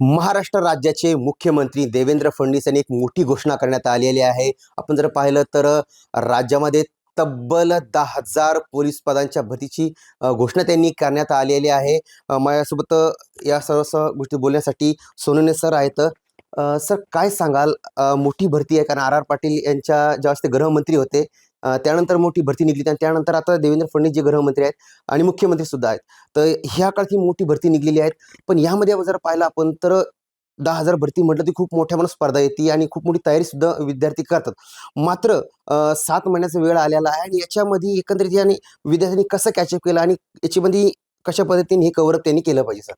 महाराष्ट्र राज्याचे मुख्यमंत्री देवेंद्र फडणवीस यांनी एक मोठी घोषणा करण्यात आलेली आहे. आपण जर पाहिलं तर राज्यामध्ये तब्बल दहा हजार पोलीस पदांच्या भरतीची घोषणा त्यांनी करण्यात आलेली आहे. माझ्यासोबत या सर्व गोष्टी बोलण्यासाठी सोनने सर आहेत. सर काय सांगाल? मोठी भरती आहे कारण आर आर पाटील यांच्या ज्यावेळेस ते गृहमंत्री होते त्यानंतर मोठी भरती निघली आणि त्यानंतर आता देवेंद्र फडणवीस जे गृहमंत्री आहेत आणि मुख्यमंत्री सुद्धा आहेत. तर ह्या काळात ही मोठी भरती निघलेली आहेत पण यामध्ये जर पाहिलं आपण तर दहा हजार भरती म्हटलं ती खूप मोठ्या प्रमाणात स्पर्धा येते आणि खूप मोठी तयारी सुद्धा विद्यार्थी करतात. मात्र सात महिन्याचा वेळ आलेला आहे आणि याच्यामध्ये एकंदरीत याने विद्यार्थ्यांनी कसं कॅचअप केलं आणि याच्यामध्ये कशा पद्धतीने हे कव्हरअप त्यांनी केलं पाहिजे सर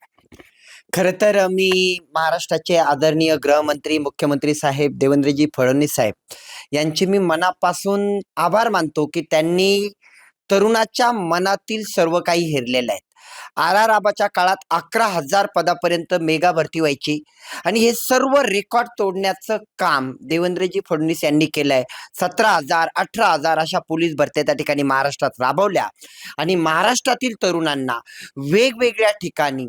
खरं तर मी महाराष्ट्राचे आदरणीय गृहमंत्री मुख्यमंत्री साहेब देवेंद्रजी फडणवीस साहेब यांचे मी मनापासून आभार मानतो की त्यांनी तरुणाच्या मनातील सर्व काही हेरलेलं आहे. आर आर आबाच्या काळात अकरा हजार पदापर्यंत मेगा भरती व्हायची आणि हे सर्व रेकॉर्ड तोडण्याचं काम देवेंद्रजी फडणवीस यांनी केलं आहे. सतरा हजार अठरा हजार अशा पोलीस भरत्या त्या ठिकाणी महाराष्ट्रात राबवल्या आणि महाराष्ट्रातील तरुणांना वेगवेगळ्या ठिकाणी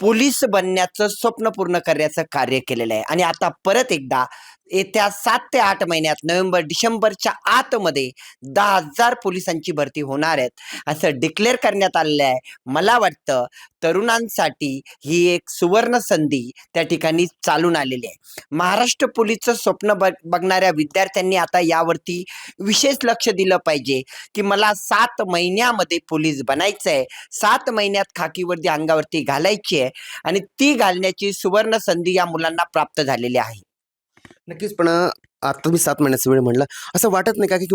पोलीस बनण्याचं स्वप्न पूर्ण करण्याचं कार्य केलेलं आहे. आणि आता परत एकदा येत्या सात ते आठ महिन्यात नोव्हेंबर डिसेंबरच्या आतमध्ये दहा हजार पोलिसांची भरती होणार आहेत. असं डिक्लेअर करण्यात आलेलं आहे. मला वाटतं तरुणांसाठी ही एक सुवर्ण संधी त्या ठिकाणी चालून आलेली आहे. महाराष्ट्र पोलीसचं स्वप्न बघ बघणाऱ्या विद्यार्थ्यांनी आता यावरती विशेष लक्ष दिलं पाहिजे की मला सात महिन्यामध्ये पोलीस बनायचं आहे. सात महिन्यात खाकीवरती अंगावरती घालायची आहे आणि ती घालण्याची सुवर्ण संधी या मुलांना प्राप्त झालेली आहे. नक्कीच पण आता तुम्ही सात महिन्याचा वेळ म्हणला असं वाटत नाही का की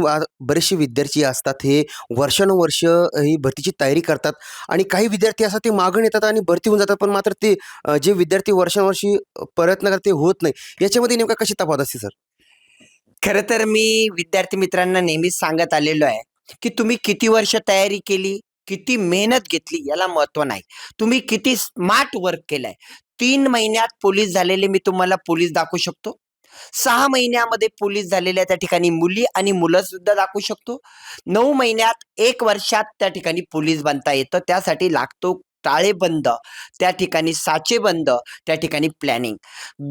बरेचसे विद्यार्थी असतात हे वर्षानुवर्ष ही भरतीची तयारी करतात आणि काही विद्यार्थी असतात ते मागण येतात आणि भरती होऊन जातात पण मात्र ते जे विद्यार्थी वर्षानुवर्षी प्रयत्न करतात ते होत नाही. याच्यामध्ये नेमका कशी तफावत असते सर? खरं तर मी विद्यार्थी मित्रांना नेहमीच सांगत आलेलो आहे की तुम्ही किती वर्ष तयारी केली किती मेहनत घेतली याला महत्त्व नाही. तुम्ही किती स्मार्ट वर्क केलंय. तीन महिन्यात पोलीस झालेले मी तुम्हाला पोलीस दाखवू शकतो. सहा महिन्यामध्ये पोलीस झालेल्या त्या ठिकाणी मुली आणि मुलं सुद्धा दाखवू शकतो. नऊ महिन्यात एक वर्षात त्या ठिकाणी पोलीस बनता येतं. त्यासाठी लागतो टाळेबंद त्या ठिकाणी साचेबंद त्या ठिकाणी प्लॅनिंग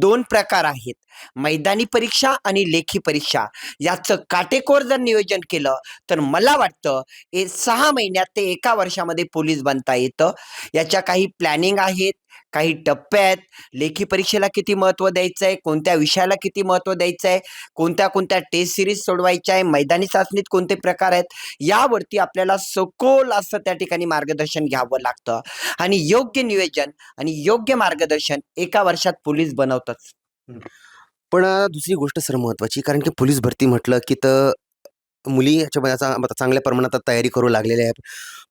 दोन प्रकार आहेत. मैदानी परीक्षा आणि लेखी परीक्षा. याचं काटेकोर जर नियोजन केलं तर मला वाटतं हे सहा महिन्यात ते एका वर्षामध्ये पोलीस बनता येतं. याच्या काही प्लॅनिंग आहेत. काही टप्पे आहेत. लेखी परीक्षेला किती महत्त्व द्यायचं आहे? कोणत्या विषयाला किती महत्त्व द्यायचं आहे? कोणत्या कोणत्या टेस्ट सिरीज सोडवायच्या आहे? मैदानी चाचणीत कोणते प्रकार आहेत? यावरती आपल्याला सखोल असं त्या ठिकाणी मार्गदर्शन घ्यावं लागतं. आणि योग्य नियोजन आणि योग्य मार्गदर्शन एका वर्षात पोलीस बनवतच. पण दुसरी गोष्ट सर महत्त्वाची कारण की पोलीस भरती म्हटलं की तर मुली याच्यामध्ये चांगल्या प्रमाणात आता तयारी करू लागलेल्या आहेत.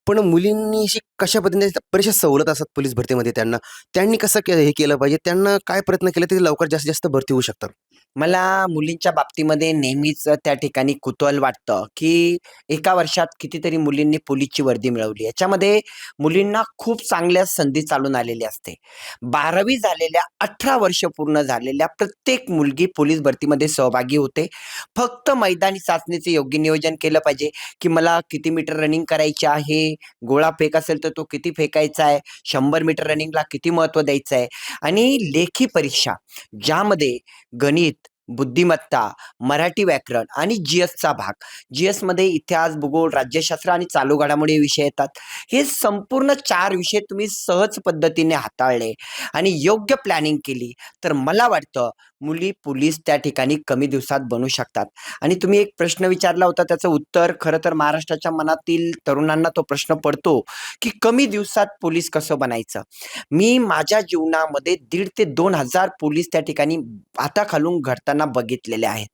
पण मुलींनी अशी कशा पद्धतीने बरेचशा सवलत असतात पोलीस भरतीमध्ये त्यांना? त्यांनी कसं के हे केलं पाहिजे? त्यांना काय प्रयत्न केले ते लवकर जास्तीत जास्त भरती होऊ शकतात? मला मुलींच्या बाबतीमध्ये नेहमीच त्या ठिकाणी कुतूहल वाटतं की एका वर्षात कितीतरी मुलींनी पोलीसची वर्दी मिळवली. याच्यामध्ये मुलींना खूप चांगल्या संधी चालून आलेली असते. बारावी झालेल्या अठरा वर्ष पूर्ण झालेल्या प्रत्येक मुलगी पोलीस भरतीमध्ये सहभागी होते. फक्त मैदानी चाचणीचे योग्य नियोजन केलं पाहिजे की मला किती मीटर रनिंग करायची आहे? गोळा फेक असेल तर तो किती फेकायचा आहे? शंभर मीटर रनिंगला किती महत्त्व द्यायचं आहे? आणि लेखी परीक्षा ज्यामध्ये गणित बुद्धिमत्ता मराठी व्याकरण आणि जी एसचा भाग. जी एसमध्ये इतिहास भूगोल राज्यशास्त्र आणि चालू घडामोडी विषय येतात. हे संपूर्ण चार विषय तुम्ही सहज पद्धतीने हाताळले आणि योग्य प्लॅनिंग केली. तर मला वाटतं मुली पोलीस त्या ठिकाणी कमी दिवसात बनू शकतात. आणि तुम्ही एक प्रश्न विचारला होता त्याचं उत्तर खरं तर महाराष्ट्राच्या मनातील तरुणांना तो प्रश्न पडतो की कमी दिवसात पोलीस कसं बनायचं? मी माझ्या जीवनामध्ये दीड ते दोन हजार पोलीस त्या ठिकाणी हाताखालून घडताना बघितलेले आहेत.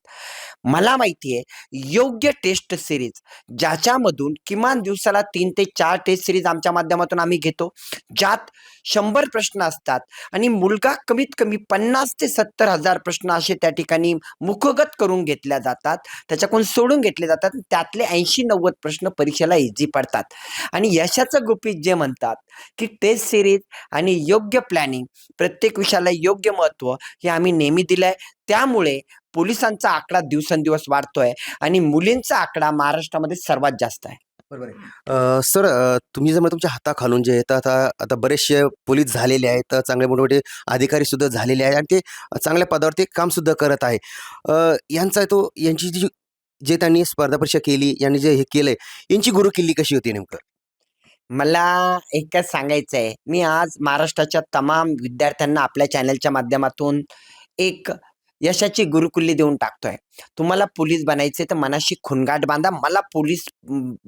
मला माहिती आहे योग्य टेस्ट सिरीज ज्याच्यामधून किमान दिवसाला तीन ते चार टेस्ट सिरीज आमच्या माध्यमातून आम्ही घेतो ज्यात शंभर प्रश्न असतात आणि मुलगा कमीत कमी पन्नास ते सत्तर हजार प्रश्न असे त्या ठिकाणी मुखगत करून घेतल्या जातात त्याच्याकडून सोडून घेतले जातात त्यातले ऐंशी नव्वद प्रश्न परीक्षेला इझी पडतात. आणि यशाचं गुपित जे म्हणतात की टेस्ट सिरीज आणि योग्य प्लॅनिंग प्रत्येक विषयाला योग्य महत्त्व हे आम्ही नेहमी दिलं आहे त्यामुळे पोलिसांचा आकडा दिवसेंदिवस वाढतोय आणि मुलींचा आकडा महाराष्ट्रामध्ये सर्वात जास्त आहे. बरोबर आहे. सर तुम्ही जर तुमच्या हाताखालून जे येतं आता आता बरेचसे पोलीस झालेले आहेत तर चांगले मोठे मोठे अधिकारी सुद्धा झालेले आहेत आणि ते चांगल्या पदावर ते काम सुद्धा करत आहे. यांचा तो यांची जी जे त्यांनी स्पर्धा परीक्षा केली यांनी जे हे केलंय यांची गुरुकिल्ली कशी होती नेमकं? मला एकच सांगायचं आहे मी आज महाराष्ट्राच्या तमाम विद्यार्थ्यांना आपल्या चॅनलच्या माध्यमातून एक यशाची गुरुकुल्ली देऊन टाकतोय. तुम्हाला पोलीस बनायचे तर मनाशी खुनगाट बांधा. मला पोलीस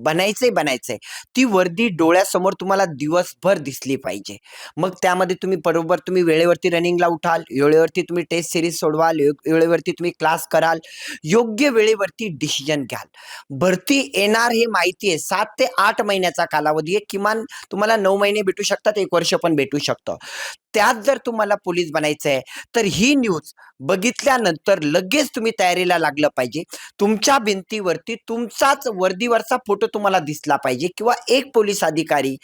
बनायचंय बनायचंय. ती वर्दी डोळ्यासमोर तुम्हाला दिवसभर दिसली पाहिजे. मग त्यामध्ये तुम्ही बरोबर तुम्ही वेळेवरती रनिंगला उठाल वेळेवरती तुम्ही टेस्ट सिरीज सोडवाल वेळेवरती तुम्ही क्लास कराल योग्य वेळेवरती डिसिजन घ्याल. भरती येणार हे माहिती आहे. सात ते आठ महिन्याचा कालावधी आहे. किमान तुम्हाला नऊ महिने भेटू शकतात एक वर्ष पण भेटू शकतं. त्यात जर तुम्हाला पोलीस बनायचं आहे तर ही न्यूज बघितल्यानंतर लगेच तुम्ही तयारीला लागलं पाहिजे. तुमच्या भिंतीवरती तुमचाच वर्दीवरचा फोटो तुम्हाला दिसला पाहिजे किंवा एक पोलीस अधिकारी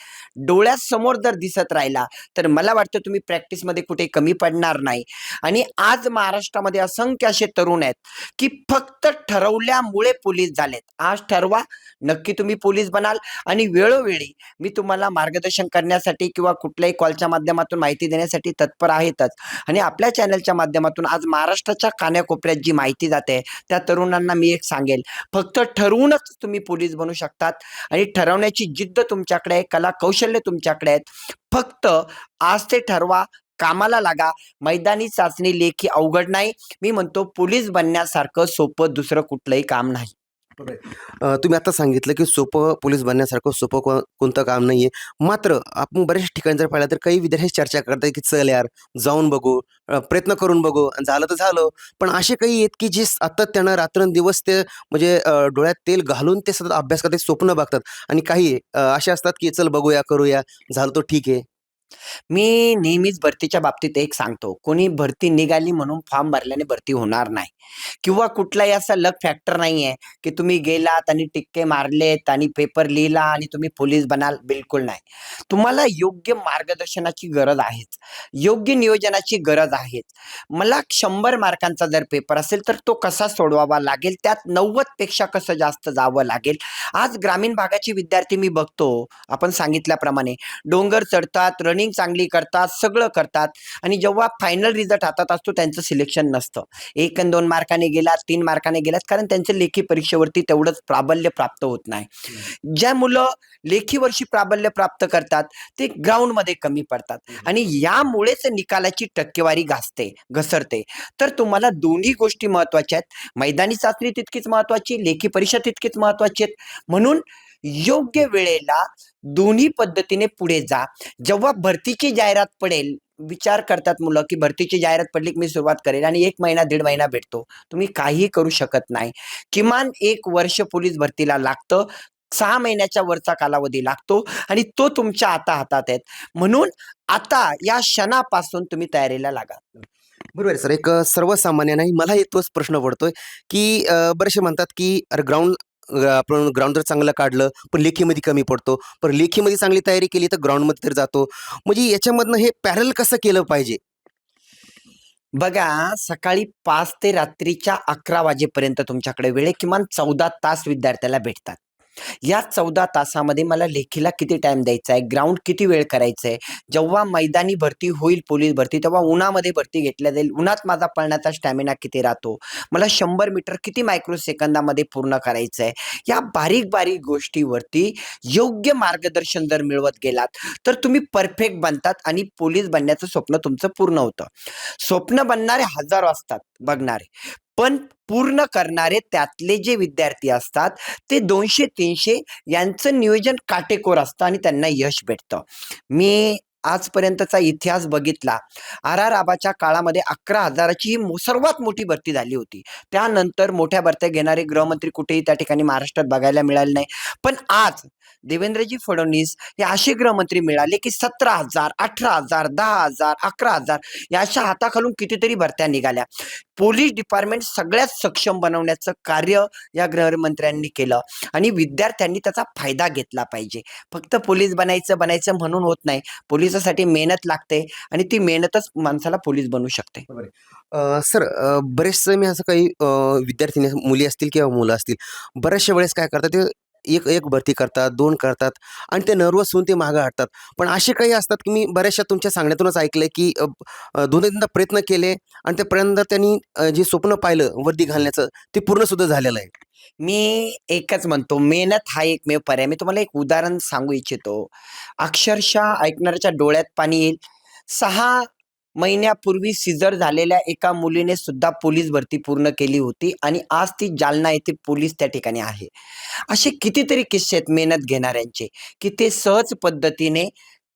डोळ्यासमोर जर दिसत राहिला तर मला वाटतं तुम्ही प्रॅक्टिसमध्ये कुठे कमी पडणार नाही. आणि आज महाराष्ट्रामध्ये असंख्य असे तरुण आहेत की फक्त ठरवल्यामुळे पोलीस झालेत. आज ठरवा नक्की तुम्ही पोलीस बनाल आणि वेळोवेळी मी तुम्हाला मार्गदर्शन करण्यासाठी किंवा कुठल्याही कॉलच्या माध्यमातून माहिती देण्यासाठी तत्पर आहेतच. आणि आपल्या चॅनलच्या माध्यमातून आज महाराष्ट्राच्या कान्याकोपऱ्यात जी माहिती जाते त्या तरुणांना मी एक सांगेल. फक्त ठरवूनच तुम्ही पोलीस बनू शकतात आणि ठरवण्याची जिद्द तुमच्याकडे आहे कला कौशल्य तुमच्याकडे आहेत. फक्त आज ते ठरवा कामाला लागा. मैदानी चाचणी लेखी अवघड नाही. मी म्हणतो पोलीस बनण्यासारखं सोपं दुसरं कुठलंही काम नाही. तुम्ही आता सांगितलं की सोपं पोलीस बनण्यासारखं सोपं को कोणतं काम नाही आहे मात्र आपण बऱ्याच ठिकाणी जर पाहिलं तर काही विद्यार्थी चर्चा करतात की चल यार जाऊन बघू प्रयत्न करून बघू आणि झालं तर झालं. पण असे काही आहेत की जे सातत्यानं रात्रंदिवस ते म्हणजे डोळ्यात तेल घालून ते सतत अभ्यास करतात स्वप्न बघतात. आणि काही असे असतात की चल बघूया करूया झालं तो ठीक आहे. मी नेहमीच भरतीच्या बाबतीत एक सांगतो कोणी भरती निघाली म्हणून फॉर्म भरल्याने भरती होणार नाही. किंवा कुठलाही असा लक फॅक्टर नाही आहे की तुम्ही गेलात आणि टिक्के मारलेत आणि पेपर लिहिला आणि तुम्ही पोलीस बनाल बिलकुल नाही. तुम्हाला योग्य मार्गदर्शनाची गरज आहेच. योग्य नियोजनाची गरज आहेच. मला शंभर मार्कांचा जर पेपर असेल तर तो कसा सोडवावा लागेल? त्यात नव्वदपेक्षा कसं जास्त जावं लागेल? आज ग्रामीण भागाचे विद्यार्थी मी बघतो आपण सांगितल्याप्रमाणे डोंगर चढतात रनिंग चांगली करतात सगळं करतात आणि जेव्हा फायनल रिझल्ट हातात असतो त्यांचं सिलेक्शन नसतं. एक आणि दोन मार्काने गेलात तीन मार्काने गेलात कारण त्यांच्या लेखी परीक्षेवरती तेवढंच प्राबल्य प्राप्त होत नाही. ज्या मुलं लेखी वर्षी प्राबल्य प्राप्त करतात ते ग्राउंडमध्ये कमी पडतात आणि यामुळेच निकालाची टक्केवारी घासते घसरते. तर तुम्हाला दोन्ही गोष्टी महत्त्वाच्या आहेत. मैदानी चाचणी तितकीच महत्वाची लेखी परीक्षा तितकीच महत्वाची आहेत. म्हणून योग्य वेळेला दोन्ही पद्धतीने पुढे जा. जेव्हा भरतीची जाहिरात पडेल विचार करतात मुलं की भरतीची जाहिरात पडली की मी सुरुवात करेल आणि एक महिना दीड महिना भेटतो. तुम्ही काहीही करू शकत नाही. किमान एक वर्ष पोलीस भरतीला लागतं. सहा महिन्याच्या वरचा कालावधी लागतो आणि तो तुमच्या आता हातात आहेत. म्हणून आता या क्षणापासून तुम्ही तयारीला लागा. बरोबर आहे सर. एक सर्वसामान्य नाही मला तोच प्रश्न पडतोय की बरेचसे म्हणतात की अरे ग्राउंड आपण ग्राउंड जर चांगलं काढलं पण लेखीमध्ये कमी पडतो. पण लेखीमध्ये चांगली तयारी केली तर ग्राउंडमध्ये तर जातो. म्हणजे याच्यामधनं हे पॅरल कसं केलं पाहिजे? बघा सकाळी पाच ते रात्रीच्या अकरा वाजेपर्यंत तुमच्याकडे वेळ किमान चौदा तास विद्यार्थ्याला भेटतात. या चौदा तासामध्ये मला लेखीला किती टाइम द्यायचा आहे ग्राउंड किती वेळ करायचं आहे जेव्हा मैदानी भरती होईल पोलीस भरती तेव्हा उन्हामध्ये भरती घेतल्या जाईल. उन्हात माझा पळण्याचा स्टॅमिना किती राहतो? मला शंभर मीटर किती मायक्रो सेकंदामध्ये पूर्ण करायचं आहे या बारीक बारीक गोष्टीवरती योग्य मार्गदर्शन जर मिळवत गेलात तर तुम्ही परफेक्ट बनतात आणि पोलीस बनण्याचं स्वप्न तुमचं पूर्ण होतं. स्वप्न बनणारे हजारो असतात बघणारे. पण पूर्ण करणारे त्यातले जे विद्यार्थी असतात ते दोनशे तीनशे यांचं नियोजन काटेकोर असतं आणि त्यांना यश भेटतं. मी आजपर्यंतचा इतिहास बघितला आर आर आबाच्या काळामध्ये अकरा हजाराची ही सर्वात मोठी भरती झाली होती. त्यानंतर मोठ्या भरत्या घेणारे गृहमंत्री कुठेही त्या ठिकाणी महाराष्ट्रात बघायला मिळाले नाही. पण आज देवेंद्रजी फडणवीस हे असे गृहमंत्री मिळाले की सतरा हजार अठरा हजार दहा हजार अकरा हजार या अशा हाताखालून कितीतरी भरत्या निघाल्या. पोलीस डिपार्टमेंट सगळ्यात सक्षम बनवण्याचं कार्य या गृहमंत्र्यांनी केलं आणि विद्यार्थ्यांनी त्याचा फायदा घेतला पाहिजे. फक्त पोलीस बनायचं बनायचं म्हणून होत नाही. पोलीस पोलिसासाठी मेहनत लागते आणि ती मेहनतच माणसाला पोलीस बनवू शकते. सर बरेचसे मी असं काही अ, विद्यार्थिनी मुली असतील किंवा मुलं असतील बऱ्याचशा वेळेस काय करतात ते एक एक भरती करतात दोन करतात आणि ते नर्वस होऊन ते मागं हटतात. पण असे काही असतात की मी बऱ्याचशा तुमच्या सांगण्यातूनच ऐकलंय की दोन तीनदा प्रयत्न केले आणि त्या प्रयत्न त्यांनी जे स्वप्न पाहिलं वर्दी घालण्याचं ते पूर्ण सुद्धा झालेलं आहे. मी एकच म्हणतो मेहनत हा एकमेव पर्याय. मी तुम्हाला एक उदाहरण सांगू इच्छितो. अक्षरशः ऐकणाऱ्याच्या डोळ्यात पाणी येईल. सहा महिन्यापूर्वी सिजर झालेल्या एका मुलीने सुद्धा पोलीस भरती पूर्ण केली होती आणि आज ती जालना येथे पोलीस त्या ठिकाणी आहे. असे कितीतरी किस्से आहेत मेहनत घेणाऱ्यांचे की ते सहज पद्धतीने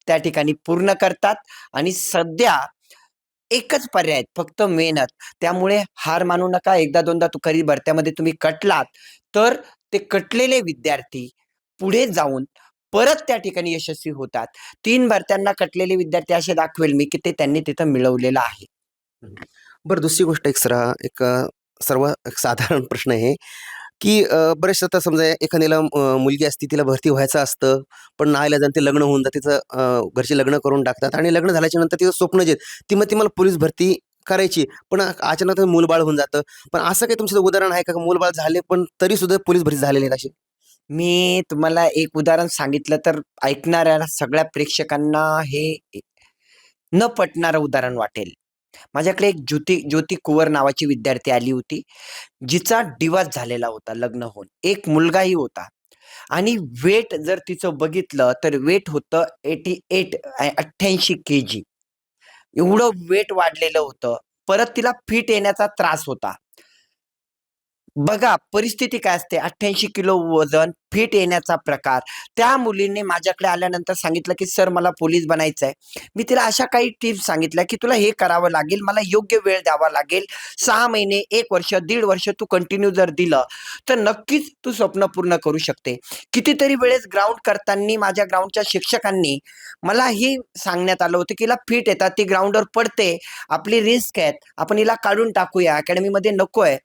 त्या ठिकाणी पूर्ण करतात आणि सध्या एकच पर्याय आहेत फक्त मेहनत. त्यामुळे हार मानू नका एकदा दोनदा तुकारी भरत्यामध्ये तुम्ही कटलात तर ते कटलेले विद्यार्थी पुढे जाऊन परत त्या ठिकाणी यशस्वी होतात. तीन भरत्यांना कटलेले विद्यार्थी असे दाखवेल मी की ते त्यांनी तिथं मिळवलेलं आहे. बरं दुसरी गोष्ट एक सर एक सर्व एक साधारण प्रश्न आहे की अ, बरेचदा आता समजा एखाद्याला मुलगी असती तिला भरती व्हायचं असतं पण नाहीला जाऊन ते लग्न होऊन जातं तिचं घरचे लग्न करून टाकतात आणि लग्न झाल्याच्यानंतर तिचं स्वप्न जे ती मग ती मला पोलीस भरती करायची पण अचानक मूलबाळ होऊन जातं. पण असं काही तुमचं उदाहरण आहे का? मूलबाळ झाले पण तरी सुद्धा पोलीस भरती झालेले आहेत असे मी तुम्हाला एक उदाहरण सांगितलं तर ऐकणाऱ्या सगळ्या प्रेक्षकांना हे न पटणारं उदाहरण वाटेल. माझ्याकडे एक ज्योती ज्योती कुवर नावाची विद्यार्थी आली होती जिचा डिवास झालेला होता लग्न होऊन. एक मुलगाही होता. आणि वेट जर तिचं बघितलं तर वेट होतं एटी एट अठ्ठ्याऐंशी के जी एवढं वेट वाढलेलं होतं. परत तिला फिट येण्याचा त्रास होता. बघा परिस्थिती काय असते? अठ्ठ्याऐंशी किलो वजन फिट येण्याचा प्रकार. त्या मुलीने माझ्याकडे आल्यानंतर सांगितलं की सर मला पोलीस बनायचं आहे मी तिला अशा काही टिप्स सांगितल्या की तुला हे करावं लागेल मला योग्य वेळ द्यावा लागेल. सहा महिने एक वर्ष दीड वर्ष तू कंटिन्यू जर दिलं तर नक्कीच तू स्वप्न पूर्ण करू शकते. कितीतरी वेळेस ग्राउंड करताना माझ्या ग्राउंडच्या शिक्षकांनी मला ही सांगण्यात आलं होतं की हिला फिट येतात ती ग्राउंडवर पडते आपली रिस्क आहेत आपण हिला काढून टाकूया अकॅडमीमध्ये नको आहे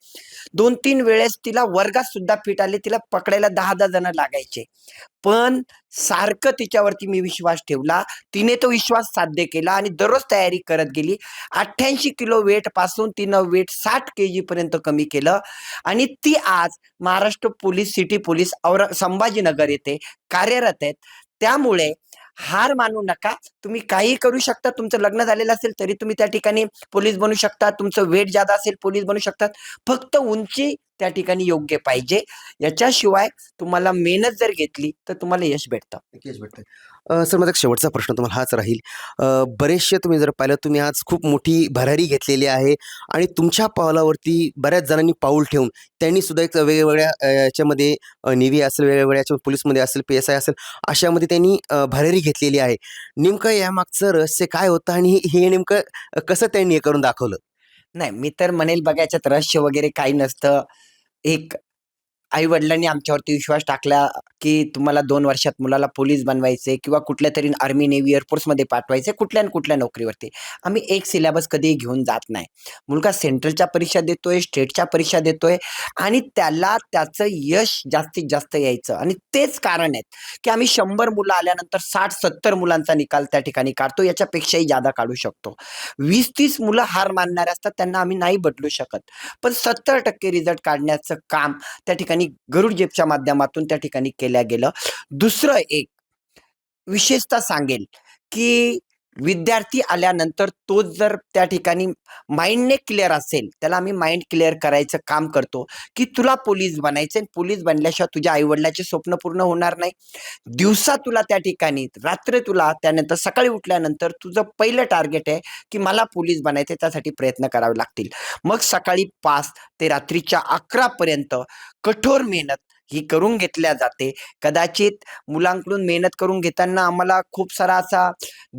दोन तीन वेळेस तिला वर्गात सुद्धा फिट आली तिला पकडायला दहा दहा जण लागायचे. पण सारखं तिच्यावरती मी विश्वास ठेवला. तिने तो विश्वास साध्य केला आणि दररोज तयारी करत गेली. अठ्ठ्याऐंशी किलो वेटपासून तिनं वेट साठ के जी पर्यंत कमी केलं. आणि ती आज महाराष्ट्र पोलीस सिटी पोलीस और संभाजीनगर येथे कार्यरत आहेत. त्यामुळे हार मानू नका. तुम्ही काही करू शकता. तुमचं लग्न झालेलं असेल तरी तुम्ही त्या ठिकाणी पोलीस बनू शकता. तुमचं वेट जादा असेल पोलीस बनू शकतात. फक्त उंची त्या ठिकाणी योग्य पाहिजे. याच्याशिवाय तुम्हाला मेहनत जर घेतली तर तुम्हाला यश भेटतं. यश भेटतंय सर माझा शेवटचा प्रश्न तुम्हाला हाच राहील. बरेचसे तुम्ही जर पाहिलं तुम्ही आज खूप मोठी भरारी घेतलेली आहे आणि तुमच्या पावलावरती बऱ्याच जणांनी पाऊल ठेवून त्यांनी सुद्धा एक वेगवेगळ्या याच्यामध्ये नेव्ही असेल वेगवेगळ्या पोलीसमध्ये असेल पी एस आय असेल अशामध्ये त्यांनी भरारी घेतलेली आहे. नेमकं यामागचं रहस्य काय होतं आणि हे नेमकं कसं त्यांनी हे करून दाखवलं? नाही मी तर म्हणेल बघा याच्यात रहस्य वगैरे काही नसतं. एक आई वडिलांनी आमच्यावरती विश्वास टाकला की तुम्हाला दोन वर्षात मुलाला पोलीस बनवायचे किंवा कुठल्या तरी आर्मी नेव्ही एअरफोर्समध्ये पाठवायचे कुठल्या ना कुठल्या नोकरीवरती. आम्ही एक सिलेबस कधीही घेऊन जात नाही. मुलगा सेंट्रलच्या परीक्षा देतोय स्टेटच्या परीक्षा देतोय आणि त्याला त्याचं यश जास्तीत जास्त यायचं. आणि तेच कारण आहेत की आम्ही शंभर मुलं आल्यानंतर साठ सत्तर मुलांचा निकाल त्या ठिकाणी काढतो याच्यापेक्षाही जादा काढू शकतो. वीस तीस मुलं हार मानणारे असतात त्यांना आम्ही नाही बदलू शकत. पण सत्तर टक्के रिझल्ट काढण्याचं काम त्या ठिकाणी गरुड जेपच्या माध्यमातून त्या ठिकाणी केल्या गेलं. दुसरं एक विशेषतः सांगेल की विद्यार्थी आल्यानंतर तो जर त्या ठिकाणी माइंडने क्लिअर असेल त्याला आम्ही माइंड क्लिअर करायचं काम करतो की तुला पोलीस बनायचं आणि पोलीस बनल्याशिवाय तुझ्या आईवडिलाचे स्वप्न पूर्ण होणार नाही. दिवसा तुला त्या ठिकाणी रात्र तुला त्यानंतर सकाळी उठल्यानंतर तुझं पहिलं टार्गेट आहे की मला पोलीस बनायचं त्यासाठी प्रयत्न करावे लागतील. मग सकाळी पाच ते रात्रीच्या अकरापर्यंत कठोर मेहनत ही करून घेतल्या जाते. कदाचित मुलांकडून मेहनत करून घेताना आम्हाला खूप सारा असा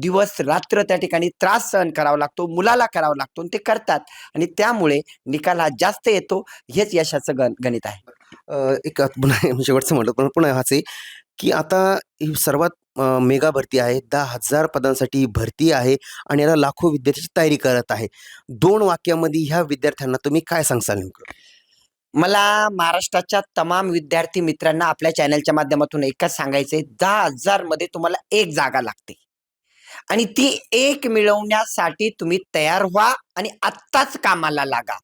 दिवस रात्र त्या ठिकाणी त्रास सहन करावा लागतो मुलाला करावा लागतो ते करतात आणि त्यामुळे निकाल हा जास्त येतो. हेच यशाचं गण गणित आहे. एक पुन्हा म्हणजे शेवटचं म्हटलं पण पुन्हा हाच की आता ही सर्वात मेगा भरती आहे. दहा हजार पदांसाठी भरती आहे आणि याला लाखो विद्यार्थ्यांची तयारी करत आहे. दोन वाक्यामध्ये ह्या विद्यार्थ्यांना तुम्ही काय सांगसाल नेमकं? मला महाराष्ट्राच्या तमाम विद्यार्थी मित्रांना आपल्या चॅनलच्या माध्यमातून एकच सांगायचंय. दहा हजारमध्ये तुम्हाला एक जागा लागते. आणि ती एक मिळवण्यासाठी तुम्ही तयार व्हा आणि आत्ताच कामाला लागा.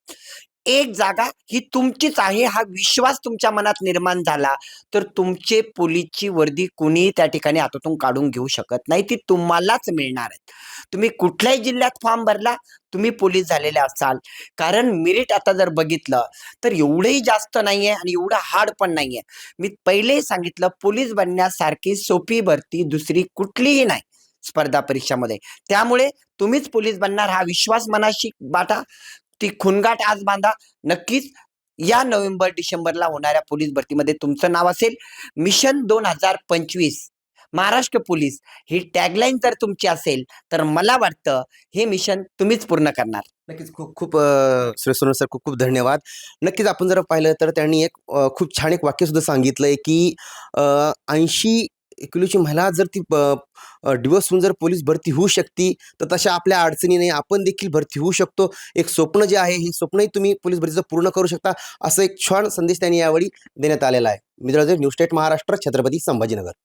एक जागा ही तुमचीच आहे हा विश्वास तुमच्या मनात निर्माण झाला तर तुमचे पोलीसची वर्दी कुणीही त्या ठिकाणी हातातून काढून घेऊ शकत नाही. ती तुम्हालाच मिळणार आहेत. तुम्ही कुठल्याही जिल्ह्यात फॉर्म भरला तुम्ही पोलीस झालेले असाल. कारण मेरिट आता जर बघितलं तर एवढंही जास्त नाहीये आणि एवढं हार्ड पण नाहीये. मी पहिलेही सांगितलं पोलीस बनण्यासारखी सोपी भरती दुसरी कुठलीही नाही स्पर्धा परीक्षामध्ये. त्यामुळे तुम्हीच पोलीस बनणार हा विश्वास मनाशी बाटा. ती खुणगाट आज बांधा. नक्कीच या नोव्हेंबर डिसेंबरला होणाऱ्या पोलीस भरतीमध्ये तुमचं नाव असेल. मिशन दोन हजार पंचवीस महाराष्ट्र पोलीस ही टॅगलाईन जर तुमची असेल तर मला वाटतं हे मिशन तुम्हीच पूर्ण करणार. नक्कीच खूप खूप अ, सुरेश सर खूप खूप धन्यवाद. नक्कीच आपण जर पाहिलं तर त्यांनी एक खूप छान एक वाक्य सुद्धा सांगितलंय की ऐंशी किलोची महिला जर ती डिवोर्स होऊन जर पोलीस भरती होऊ शकती तर तशा आपल्या अडचणी नाही आपण देखील भरती होऊ शकतो. एक स्वप्न जे आहे हे स्वप्नही तुम्ही पोलीस भरतीचं पूर्ण करू शकता असं एक छान संदेश त्यांनी यावेळी देण्यात आलेला आहे. मित्रांनो न्यू स्टेट महाराष्ट्र छत्रपती संभाजीनगर.